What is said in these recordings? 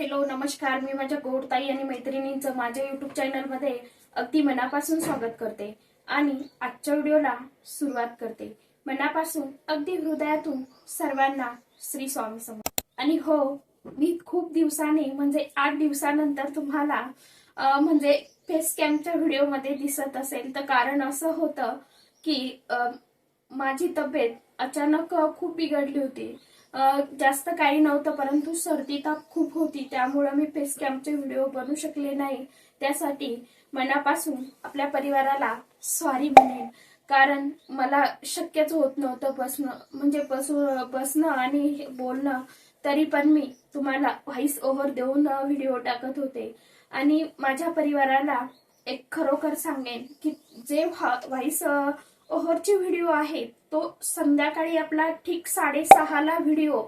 Hello नमस्कार. मी माझ्या गोडताई आणि मैत्रिणींचं माझ्या युट्यूब चॅनलमध्ये अगदी मनापासून स्वागत करते आणि आजच्या व्हिडिओला सुरुवात करते. मनापासून अगदी हृदयातून सर्वांना श्री स्वामी समोर आणि हो मी खूप दिवसाने म्हणजे आठ दिवसानंतर तुम्हाला म्हणजे फेस कॅम्पच्या व्हिडिओमध्ये दिसत असेल. तर कारण असं होतं की माझी तब्येत अचानक खूप बिघडली होती. जास्त काही नव्हतं परंतु सर्दी ताप खूप होती. त्यामुळं मी फेस कॅम्पचे व्हिडिओ बनवू शकले नाही. त्यासाठी मनापासून आपल्या परिवाराला सॉरी म्हणेन. कारण मला शक्यच होत नव्हतं बसणं. म्हणजे बसू बसणं आणि हे बोलणं. तरी पण मी तुम्हाला व्हॉइस ओव्हर देऊन व्हिडिओ टाकत होते. आणि माझ्या परिवाराला एक खरोखर सांगेन की जे व्हॉइस ओहरची व्हिडिओ आहे तो संध्याकाळी आपला ठीक साडेसहाला व्हिडिओ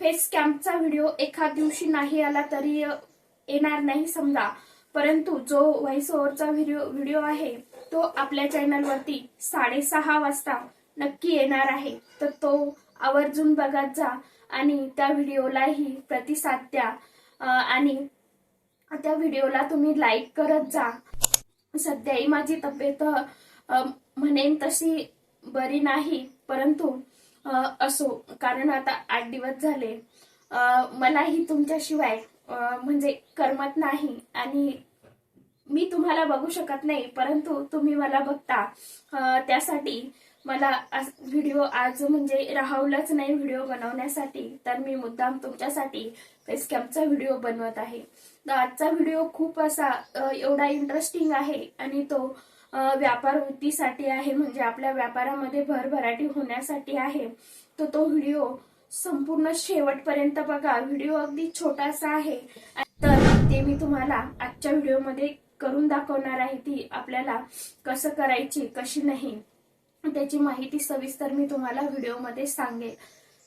फेस कॅम्पचा व्हिडिओ एका दिवशी नाही आला तरी येणार नाही समजा. परंतु जो व्हॉइस ओव्हरचा व्हिडिओ व्हिडिओ आहे तो आपल्या चॅनलवरती साडेसहा वाजता नक्की येणार आहे. तर तो आवर्जून बघत जा आणि त्या व्हिडिओलाही प्रतिसाद द्या. आणि त्या व्हिडिओला तुम्ही लाईक करत जा. सध्याही माझी तब्येत म्हणेन तशी बरी नाही परंतु असो कारण आता आठ दिवस झाले. मलाही तुमच्याशिवाय म्हणजे करमत नाही आणि मी तुम्हाला बघू शकत नाही परंतु तुम्ही मला बघता. त्यासाठी मला व्हिडिओ आज म्हणजे राहवलंच नाही व्हिडिओ बनवण्यासाठी तर मी मुद्दाम तुमच्यासाठी फेस कॅम्पचा व्हिडिओ बनवत आहे. तर आजचा व्हिडिओ खूप असा एवढा इंटरेस्टिंग आहे आणि तो व्यापार वृत्तीसाठी आहे म्हणजे आपल्या व्यापारामध्ये भरभराटी होण्यासाठी आहे. तर तो व्हिडिओ संपूर्ण शेवटपर्यंत बघा. व्हिडिओ अगदी छोटासा आहे. तर ते मी तुम्हाला आजच्या व्हिडिओमध्ये करून दाखवणार आहे ती आपल्याला कसं करायची कशी नाही. त्याची माहिती सविस्तर मी तुम्हाला व्हिडिओमध्ये सांगेल.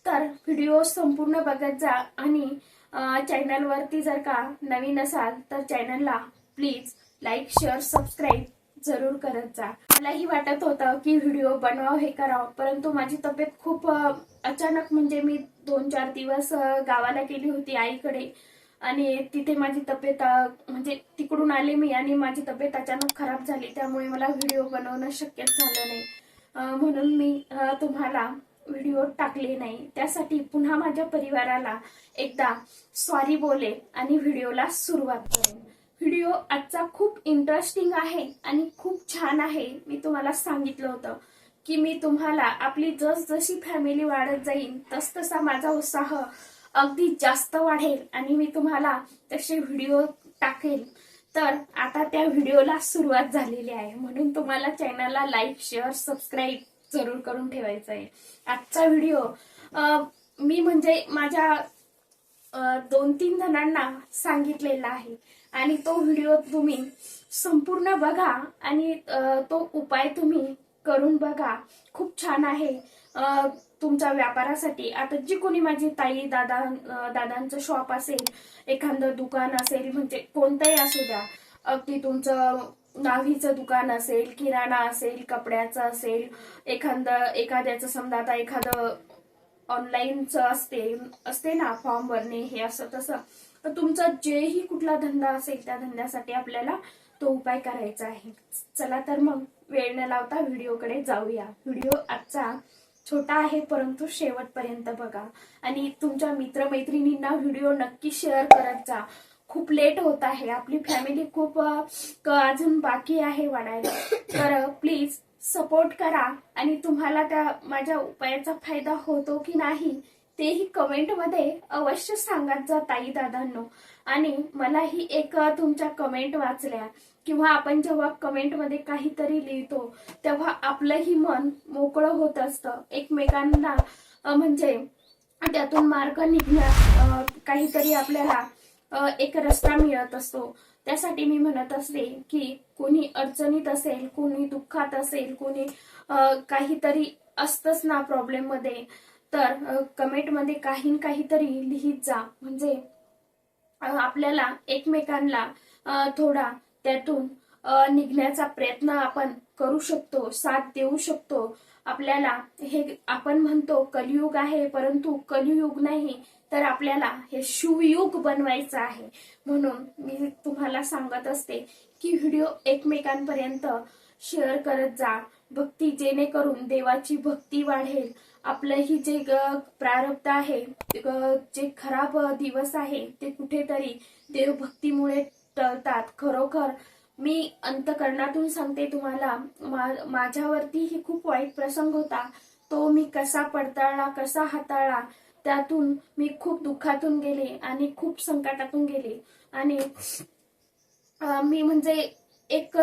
तर व्हिडिओ संपूर्ण बघत जा आणि चॅनलवरती जर का नवीन असाल तर चॅनलला प्लीज लाईक शेअर सबस्क्राईब जरूर करत जा. मलाही वाटत होतं की व्हिडिओ बनवावं हे करावं परंतु माझी तब्येत खूप अचानक म्हणजे मी दोन चार दिवस गावाला गेली होती आईकडे. आणि तिथे माझी तब्येत म्हणजे तिकडून आले मी आणि माझी तब्येत अचानक खराब झाली. त्यामुळे मला व्हिडिओ बनवणं शक्यच झालं नाही. म्हणून मी तुम्हाला व्हिडिओ टाकले नाही. त्यासाठी पुन्हा माझ्या परिवाराला एकदा सॉरी बोले आणि व्हिडिओला सुरुवात करेन. व्हिडिओ आजचा खूप इंटरेस्टिंग आहे आणि खूप छान आहे. मी तुम्हाला सांगितलं होतं की मी तुम्हाला आपली जस जशी फॅमिली वाढत जाईल तस तसा माझा उत्साह अगदी जास्त वाढेल आणि मी तुम्हाला तसे व्हिडिओ टाकेल. तर आता त्या व्हिडिओला सुरुवात झालेली आहे. म्हणून तुम्हाला चॅनलला लाईक शेअर सबस्क्राईब जरूर करून ठेवायचं आहे आजचा व्हिडिओ मी म्हणजे माझ्या दोन तीन जणांना सांगितलेला आहे. आणि तो व्हिडिओ तुम्ही संपूर्ण बघा आणि तो उपाय तुम्ही करून बघा. खूप छान आहे तुमच्या व्यापारासाठी. आता जी कोणी माझी ताई दादा दादांचं शॉप असेल एखादं दुकान असेल म्हणजे कोणतंही असू द्या. अगदी तुमचं नावीचं दुकान असेल किराणा असेल कपड्याचं असेल एखादं एखाद्याचं समजा आता एखादं ऑनलाईनच असते असते ना फॉर्म भरणे हे असं तसं. तर तुमचा जेही कुठला धंदा असेल त्या धंद्यासाठी आपल्याला तो उपाय करायचा आहे. चला तर मग वेळ न लावता व्हिडिओकडे जाऊया. व्हिडिओ आजचा छोटा आहे परंतु शेवटपर्यंत बघा. आणि तुमच्या मित्रमैत्रिणींना व्हिडिओ नक्की शेअर करत जा. खूप लेट होत आहे. आपली फॅमिली खूप अजून बाकी आहे वाढायला. तर प्लीज सपोर्ट करा आणि तुम्हाला त्या माझ्या उपायाचा फायदा होतो की नाही तेही कमेंटमध्ये अवश्य सांगत जा ताई दादांनो. आणि मलाही एक तुमच्या कमेंट वाचल्या. किंवा आपण जेव्हा कमेंटमध्ये काहीतरी लिहितो तेव्हा आपलंही मन मोकळं होत असतं. एकमेकांना म्हणजे त्यातून मार्ग निघण्यास काहीतरी आपल्याला एक रस्ता मिळत असतो. त्यासाठी मी म्हणत असते की कोणी अडचणीत असेल कोणी दुःखात असेल कोणी काहीतरी असतच ना प्रॉब्लेममध्ये तर कमेंटमध्ये काही काहीतरी लिहित जा. म्हणजे आपल्याला एकमेकांना थोडा त्यातून निघण्याचा प्रयत्न आपण करू शकतो साथ देऊ शकतो. आपल्याला हे आपण म्हणतो कलियुग आहे परंतु कलियुग नाही. तर आपल्याला हे शिवयुग बनवायचं आहे. म्हणून मी तुम्हाला सांगत असते की व्हिडिओ एकमेकांपर्यंत शेअर करत जा. भक्ती जेणेकरून देवाची भक्ती वाढेल. आपलं ही जे ग- प्रारब्ध आहे जे खराब दिवस आहे ते कुठेतरी देवभक्तीमुळे टळतात. खरोखर मी अंतकरणातून सांगते तुम्हाला माझ्यावरती माझ्यावरतीही खूप वाईट प्रसंग होता. तो मी कसा पडताळला कसा हाताळला त्यातून मी खूप दुःखातून गेले आणि खूप संकटातून गेले. आणि मी म्हणजे एक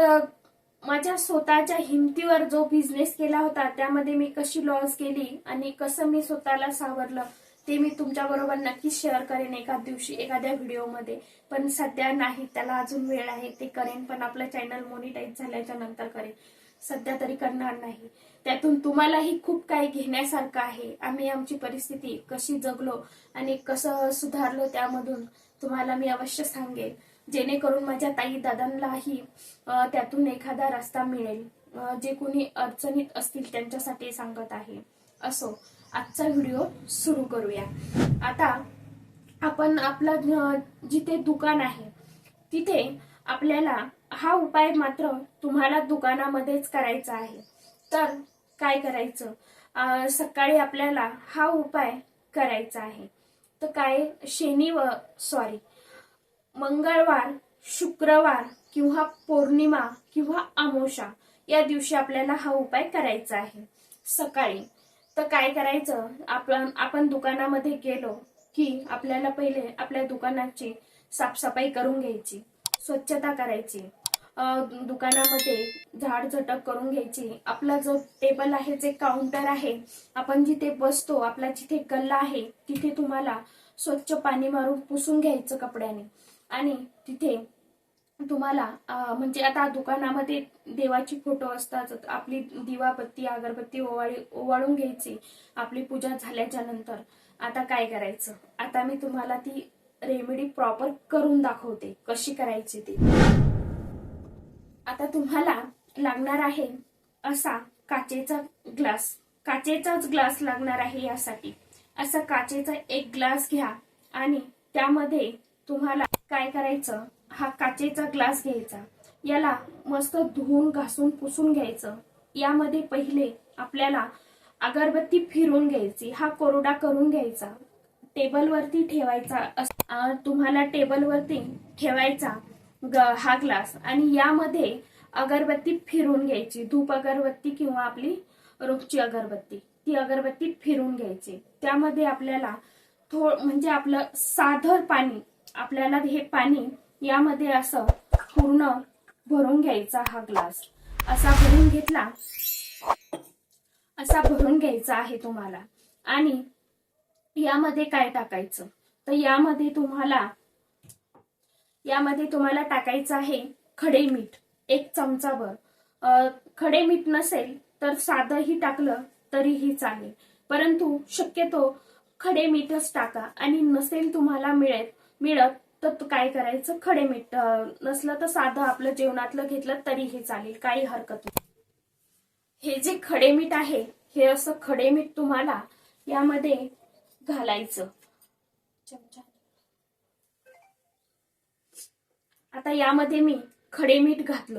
माझ्या स्वतःच्या हिमतीवर जो बिझनेस केला होता त्यामध्ये मी कशी लॉस गेली आणि कसं मी स्वतःला सावरलं ते मी तुमच्या बरोबर नक्कीच शेअर करेन एका दिवशी एखाद्या व्हिडिओमध्ये पण सध्या नाही त्याला अजून वेळ आहे ते करेन पण आपलं चॅनल मोनिटाईज झाल्याच्यानंतर करेन. सध्या तरी करणार नाही. त्यातून तुम्हालाही खूप काही घेण्यासारखं आहे. आम्ही आमची परिस्थिती कशी जगलो आणि कसं सुधारलो त्यामधून तुम्हाला मी अवश्य सांगेन. जेणेकरून माझ्या ताई दादांनाही त्यातून एखादा रस्ता मिळेल. जे कोणी अडचणीत असतील त्यांच्यासाठी सांगत आहे. असो आजचा व्हिडिओ सुरू करूया. आता आपण आपलं जिथे दुकान आहे तिथे आपल्याला हा उपाय मात्र तुम्हाला दुकानामध्येच करायचा आहे. तर काय करायचं? सकाळी आपल्याला हा उपाय करायचा आहे. तर काय? शनिवार सॉरी मंगळवार शुक्रवार किंवा पौर्णिमा किंवा अमोषा या दिवशी आपल्याला हा उपाय करायचा आहे. सकाळी. तर काय करायचं? आपण आपण दुकानामध्ये गेलो की आपल्याला पहिले आपल्या दुकानाची साफसफाई करून घ्यायची. स्वच्छता करायची. दुकानामध्ये झाड झटक करून घ्यायची. आपला जो टेबल आहे जे काउंटर आहे आपण जिथे बसतो आपला जिथे गल्ला आहे तिथे तुम्हाला स्वच्छ पाणी मारून पुसून घ्यायचं कपड्याने. आणि तिथे तुम्हाला म्हणजे आता दुकानामध्ये देवाची फोटो असतात आपली दिवाबत्ती अगरबत्ती ओवाळी ओवाळून घ्यायची आपली पूजा झाल्याच्यानंतर. आता काय करायचं? आता मी तुम्हाला ती रेमेडी प्रॉपर करून दाखवते कशी करायची ती. आता तुम्हाला लागणार आहे असा काचेचा ग्लास. काचेचाच ग्लास लागणार आहे यासाठी. असा काचेचा एक ग्लास घ्या आणि त्यामध्ये तुम्हाला काय करायचं? हा काचेचा ग्लास घ्यायचा. याला मस्त धुवून घासून पुसून घ्यायचं. यामध्ये पहिले आपल्याला अगरबत्ती फिरून घ्यायची. हा कोरडा करून घ्यायचा. टेबलवरती ठेवायचा तुम्हाला टेबलवरती ठेवायचा. हा ग्लास आणि यामध्ये अगरबत्ती फिरून घ्यायची. धूप अगरबत्ती किंवा आपली रोजची अगरबत्ती. ती अगरबत्ती फिरून घ्यायची. त्यामध्ये आपल्याला थोड म्हणजे आपलं साधं पाणी आपल्याला हे पाणी यामध्ये असं पूर्ण भरून घ्यायचा हा ग्लास असा भरून घेतला असा भरून घ्यायचा आहे तुम्हाला. आणि यामध्ये काय टाकायचं? तर यामध्ये तुम्हाला यामध्ये तुम्हाला टाकायचं आहे खडे मीठ एक चमचाभर. खडे मीठ नसेल तर साधंही टाकलं तरीही चालेल. परंतु शक्यतो खडे मीठच टाका आणि नसेल तुम्हाला मिळत मिळत तर काय करायचं? खडे मीठ नसलं तर साधं आपलं जेवणातलं घेतलं तरीही चालेल काही हरकत नाही. हे जे खडे मीठ आहे हे असं खडे मीठ तुम्हाला यामध्ये घालायचं. चमचा. आता यामध्ये मी खडे मीठ घातलं.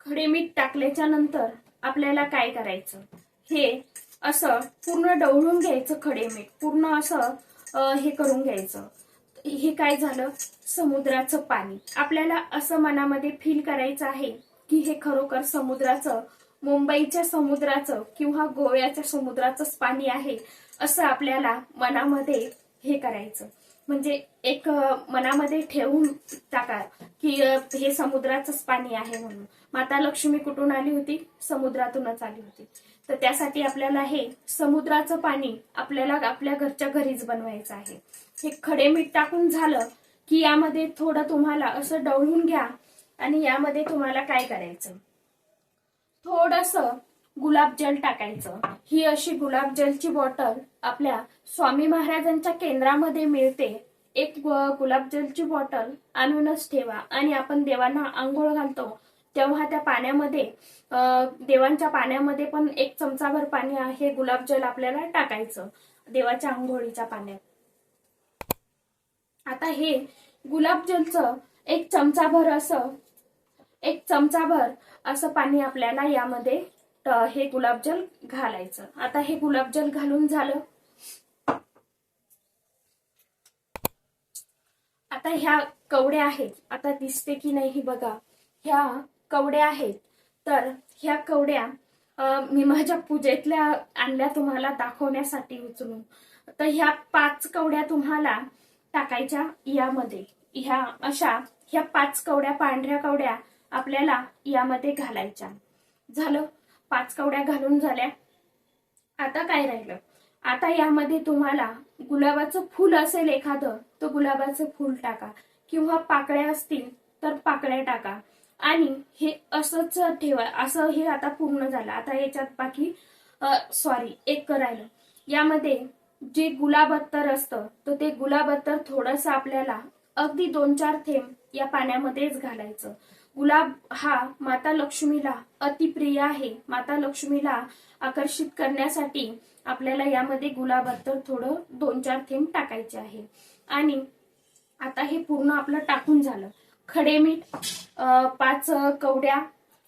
खडे मीठ टाकल्याच्या नंतर आपल्याला काय करायचं? हे असं पूर्ण डवळून घ्यायचं खडे मीठ. पूर्ण असं हे करून घ्यायचं. हे काय झालं? समुद्राचं पाणी. आपल्याला असं मनामध्ये फील करायचं आहे की हे खरोखर समुद्राचं मुंबईच्या समुद्राचं किंवा गोव्याच्या समुद्राचंच पाणी आहे असं आपल्याला मनामध्ये हे करायचं. म्हणजे एक मनामध्ये ठेवून टाका की हे समुद्राचंच पाणी आहे म्हणून. माता लक्ष्मी कुठून आली होती? समुद्रातूनच आली होती. तर त्यासाठी आपल्याला हे समुद्राचं पाणी आपल्याला आपल्या घरच्या घरीच बनवायचं आहे. हे खडे मीठ टाकून झालं की यामध्ये थोडं तुम्हाला असं डवळून घ्या आणि यामध्ये तुम्हाला काय करायचं? थोडस गुलाबजल टाकायचं. ही अशी गुलाबजलची बॉटल आपल्या स्वामी महाराजांच्या केंद्रामध्ये मिळते. एक गुलाबजलची बॉटल आणूनच ठेवा आणि आपण देवांना आंघोळ घालतो. तेव्हा त्या पाण्यामध्ये देवांच्या पाण्यामध्ये पण एक चमचाभर पाणी आहे गुलाबजल आपल्याला टाकायचं. देवाच्या आंघोळीच्या पाण्यात. आता हे गुलाबजलचं एक चमचाभर असं एक चमचाभर असं पाणी आपल्याला यामध्ये हे गुलाबजल घालायचं. आता हे गुलाबजल घालून झालं. आता ह्या कवड्या आहेत. आता दिसते की नाही ही बघा. ह्या कवड्या आहेत. तर ह्या कवड्या मी माझ्या पूजेतल्या आणल्या तुम्हाला दाखवण्यासाठी उचलून. तर ह्या पाच कवड्या तुम्हाला टाकायच्या यामध्ये. ह्या अशा ह्या पाच कवड्या पांढऱ्या कवड्या आपल्याला यामध्ये घालायच्या. झालं? पाच कवड्या घालून झाल्या. आता काय राहिलं? आता यामध्ये तुम्हाला गुलाबाचं फुल असेल एखादं तर गुलाबाचं फुल टाका. किंवा पाकळ्या असतील तर पाकळ्या टाका. आणि हे असंच ठेवा. असं हे आता पूर्ण झालं. आता याच्यात बाकी सॉरी एक राहिलं. यामध्ये जे गुलाब अत्तर असतं तर ते गुलाब अत्तर थोडंसं आपल्याला अगदी दोन चार थेंब या पाण्यामध्येच घालायचं. गुलाब हा माता लक्ष्मीला अतिप्रिय आहे. माता लक्ष्मीला आकर्षित करण्यासाठी आपल्याला यामध्ये गुलाब थोडं दोन चार थेंब टाकायचे आहे. आणि आता हे पूर्ण आपलं टाकून झालं. खडे मीठ पाच कवड्या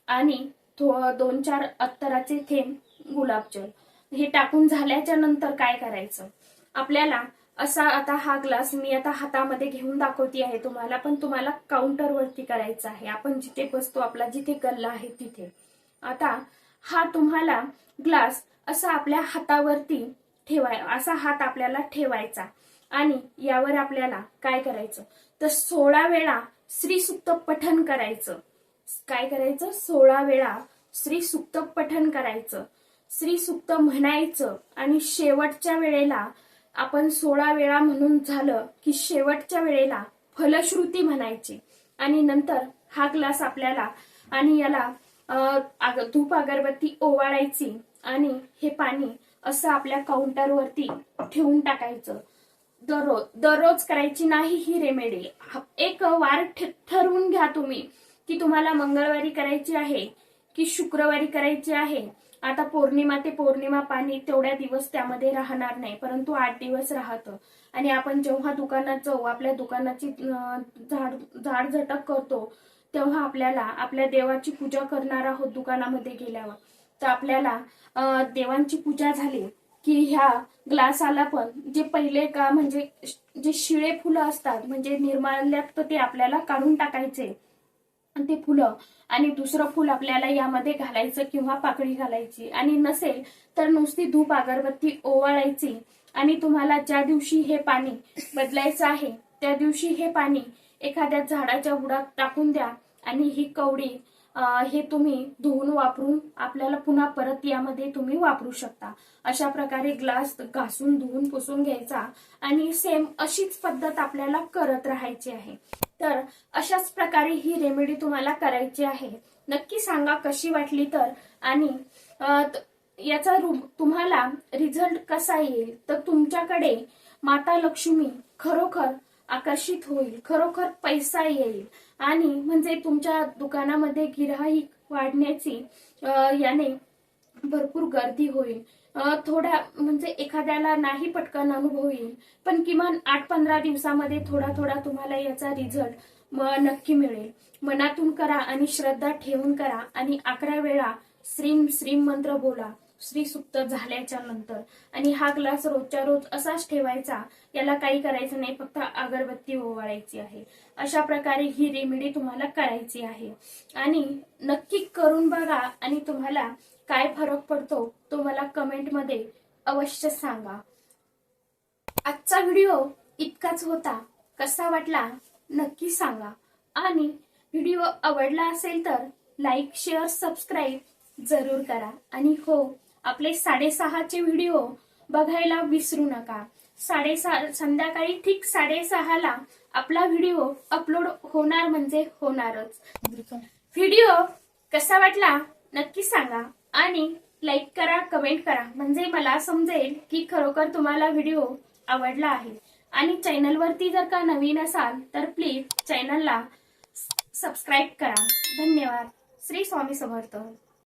आणि थो- दोन चार अत्तराचे थेंब गुलाबजल. हे टाकून झाल्याच्यानंतर काय करायचं? आपल्याला असा आता हा ग्लास मी आता हातामध्ये घेऊन दाखवते आहे. तुम्हाला पण तुम्हाला काउंटरवरती करायचं आहे. आपण जिथे बसतो आपला जिथे गल्ला आहे तिथे. आता हा तुम्हाला ग्लास असा आपल्या हातावरती ठेवाय असा हात आपल्याला ठेवायचा. आणि यावर आपल्याला काय करायचं? तर सोळा वेळा श्रीसुक्त पठन करायचं. काय करायचं? सोळा वेळा श्री सुक्त पठन करायचं. श्री सुक्त म्हणायचं. आणि शेवटच्या वेळेला आपण सोळा वेळा म्हणून झालं की शेवटच्या वेळेला फलश्रुती म्हणायची. आणि नंतर हा ग्लास आपल्याला आणि याला धूप अगरबत्ती ओवाळायची आणि हे पाणी असं आपल्या काउंटरवरती ठेवून टाकायचं. दररोज दररोज करायची नाही ही रेमेडी. एक वार ठरवून घ्या तुम्ही की तुम्हाला मंगळवारी करायची आहे की शुक्रवारी करायची आहे. आता पौर्णिमा ते पौर्णिमा पाणी तेवढ्या दिवस त्यामध्ये राहणार नाही परंतु आठ दिवस राहतं. आणि आपण जेव्हा दुकानात जाऊ आपल्या दुकानाची झाड झाड झटक करतो तेव्हा आपल्याला आपल्या देवाची पूजा करणार आहोत दुकानामध्ये गेल्यावर. तर आपल्याला देवांची पूजा झाली की ह्या ग्लासाला पण जे पहिले का म्हणजे जे शिळे फुलं असतात म्हणजे निर्माल्यात तर ते आपल्याला काढून टाकायचे. आणि ते फुलं आणि दुसरं फुल आपल्याला यामध्ये घालायचं किंवा पाकळी घालायची. आणि नसेल तर नुसती धूप अगरबत्ती ओवाळायची. आणि तुम्हाला ज्या दिवशी हे पाणी बदलायचं आहे त्या दिवशी हे पाणी एखाद्या झाडाच्या उडात टाकून द्या. आणि ही कवडी हे तुम्ही धुवून वापरून आपल्याला पुन्हा परत यामध्ये तुम्ही वापरू शकता. अशा प्रकारे ग्लास घासून धुवून पुसून घ्यायचा. आणि सेम अशीच पद्धत आपल्याला करत राहायची आहे. तर अशाच प्रकारे ही रेमेडी तुम्हाला करायची आहे. नक्की सांगा कशी वाटली तर. आणि याचा तुम्हाला रिझल्ट कसा येईल? तर तुमच्याकडे माता लक्ष्मी खरोखर आकर्षित होईल खरोखर पैसा येईल. आणि म्हणजे तुमच्या दुकानामध्ये गिराही वाढण्याची याने भरपूर गर्दी होईल. थोडा म्हणजे एखाद्याला नाही पटकन अनुभव येईल पण किमान आठ पंधरा दिवसामध्ये थोडा थोडा तुम्हाला याचा रिझल्ट नक्की मिळेल. मनातून करा आणि श्रद्धा ठेवून करा आणि अकरा वेळा श्रीम श्रीम मंत्र बोला. श्री सुप्त झाल्याच्यानंतर. आणि हा ग्लास रोजच्या रोज असाच ठेवायचा याला काही करायचं नाही फक्त अगरबत्ती ओवाळायची आहे. अशा प्रकारे ही रेमेडी तुम्हाला करायची आहे. आणि नक्की करून बघा आणि तुम्हाला काय फरक पडतो तो मला कमेंटमध्ये अवश्य सांगा. आजचा व्हिडिओ इतकाच होता. कसा वाटला नक्की सांगा. आणि व्हिडिओ आवडला असेल तर लाईक शेअर सबस्क्राईब जरूर करा. आणि हो आपले साडेसहाचे व्हिडिओ बघायला विसरू नका. साडेसहा संध्याकाळी ठीक साडेसहाला आपला व्हिडिओ अपलोड होणार म्हणजे होणारच. व्हिडिओ कसा वाटला नक्की सांगा. आणि लाईक करा कमेंट करा. म्हणजे मला समजेल की खरोखर तुम्हाला व्हिडिओ आवडला आहे. आणि चॅनलवरती जर का नवीन असाल तर प्लीज चॅनलला सबस्क्राईब करा. धन्यवाद. श्री स्वामी समर्थ.